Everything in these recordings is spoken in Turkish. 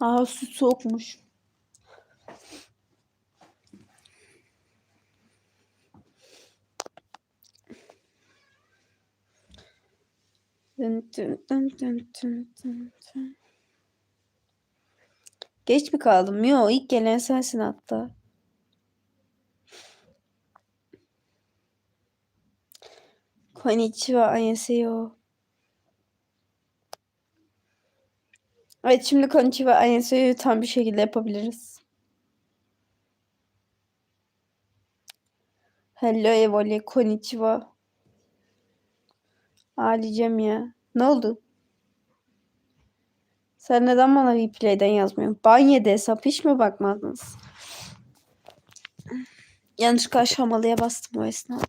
Aa su soğukmuş. Geç mi kaldım? Yo ilk gelen sensin hatta. Konnichiwa, annyeonghaseyo. Evet şimdi konnichiwa, annyeonghaseyo'yu tam bir şekilde yapabiliriz. Hello Evoli, konnichiwa. Ağlayacağım ya. Ne oldu? Sen neden bana replay'den yazmıyorsun? Banyede hesap hiç mi bakmadınız? Yanlışlıkla aşamalıya bastım o esnada.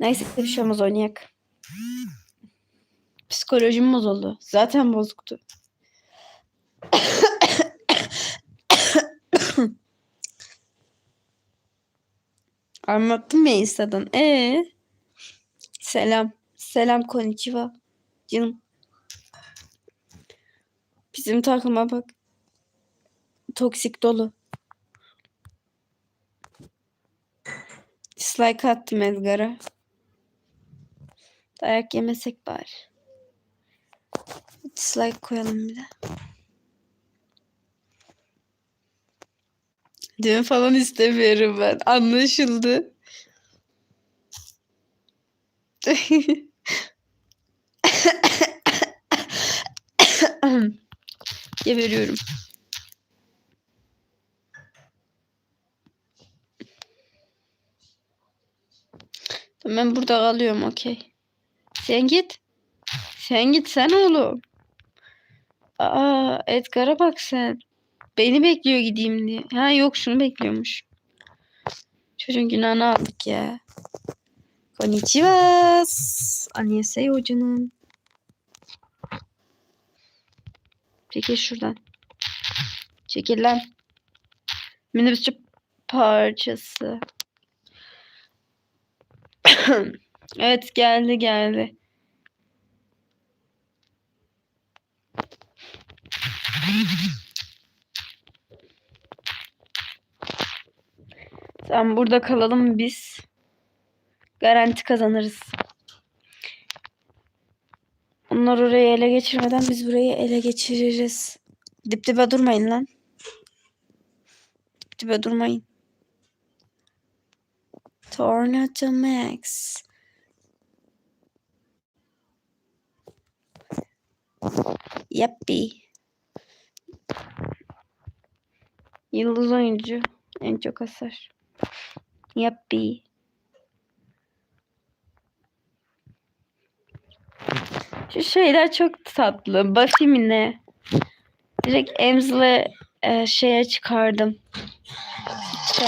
Neyse bir şey olmaz oynayak. Psikolojim bozuldu. Zaten bozuktu. Anlattım ya Insta'dan. Ee? Selam. Selam konnichiwa. Canım. Bizim takıma bak. Toksik dolu. Dislike attım Edgar'a. Dayak yemesek bari. Dislike koyalım bir de. Düğün falan istemiyorum ben. Anlaşıldı. Geberiyorum. Ben burada kalıyorum okey. Sen git. Sen git sen oğlum. Aa Edgar'a bak sen. Beni bekliyor gideyim diye. Ha yok şunu bekliyormuş. Çocuğun günahını aldık ya. Konnichiwa. Annyeonghaseyo canım. Çekil şuradan. Çekil lan. Minibüsçü parçası. evet geldi geldi. Tamam burada kalalım biz. Garanti kazanırız. Onlar orayı ele geçirmeden biz burayı ele geçiririz. Dip dibe durmayın lan. Dip dibe durmayın. Tornado Max. Yappi. Yıldız oyuncu. En çok hasar. Yappi. Şu şeyler çok tatlı. Buffy mi ne? Direkt Ems'le e, şeye çıkardım. İşte.